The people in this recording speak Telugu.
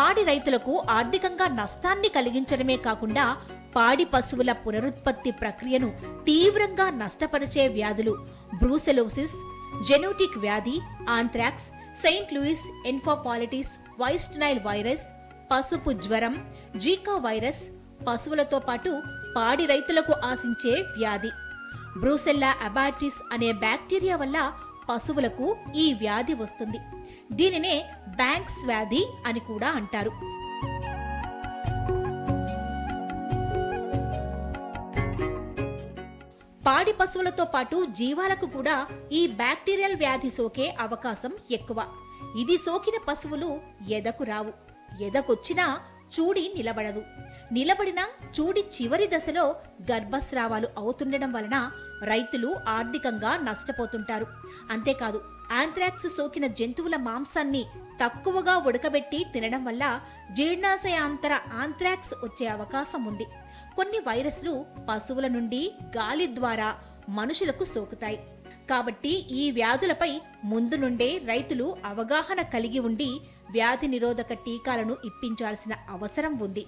పాడి రైతులకు ఆర్థికంగా నష్టాన్ని కలిగించడమే కాకుండా పాడి పశువుల పునరుత్పత్తి ప్రక్రియను తీవ్రంగా నష్టపరిచే వ్యాధులు బ్రూసెలోసిస్ జెనోటిక్ వ్యాధి anthrax Saint Louis encephalitis West Nile virus పసుపు జ్వరం జీకా వైరస్ పశువులతో పాటు పాడి రైతులకు ఆశించే వ్యాధి. బ్రూసెల్లా అబాటిస్ అనే బ్యాక్టీరియా వల్ల పశువులకు ఈ వ్యాధి వస్తుంది. దీనినే బ్యాంక్స్ వ్యాధి అని కూడా అంటారు. పాడి పశువులతో పాటు జీవాలకు కూడా ఈ బ్యాక్టీరియల్ వ్యాధి సోకే అవకాశం ఎక్కువ. ఇది సోకిన పశువులు ఎదకు రావు. ఎదకొచ్చినా చూడి నిలబడదు. నిలబడిన చూడి చివరి దశలో గర్భస్రావాలు అవుతుండడం వలన రైతులు ఆర్థికంగా నష్టపోతుంటారు. అంతేకాదు ఆంథ్రాక్స్ సోకిన జంతువుల మాంసాన్ని తక్కువగా ఉడకబెట్టి తినడం వల్ల జీర్ణాశయాంతర ఆంథ్రాక్స్ వచ్చే అవకాశం ఉంది. కొన్ని వైరస్లు పశువుల నుండి గాలి ద్వారా మనుషులకు సోకుతాయి. కాబట్టి ఈ వ్యాధులపై ముందు నుండే రైతులు అవగాహన కలిగి ఉండి వ్యాధి నిరోధక టీకాలను ఇప్పించాల్సిన అవసరం ఉంది.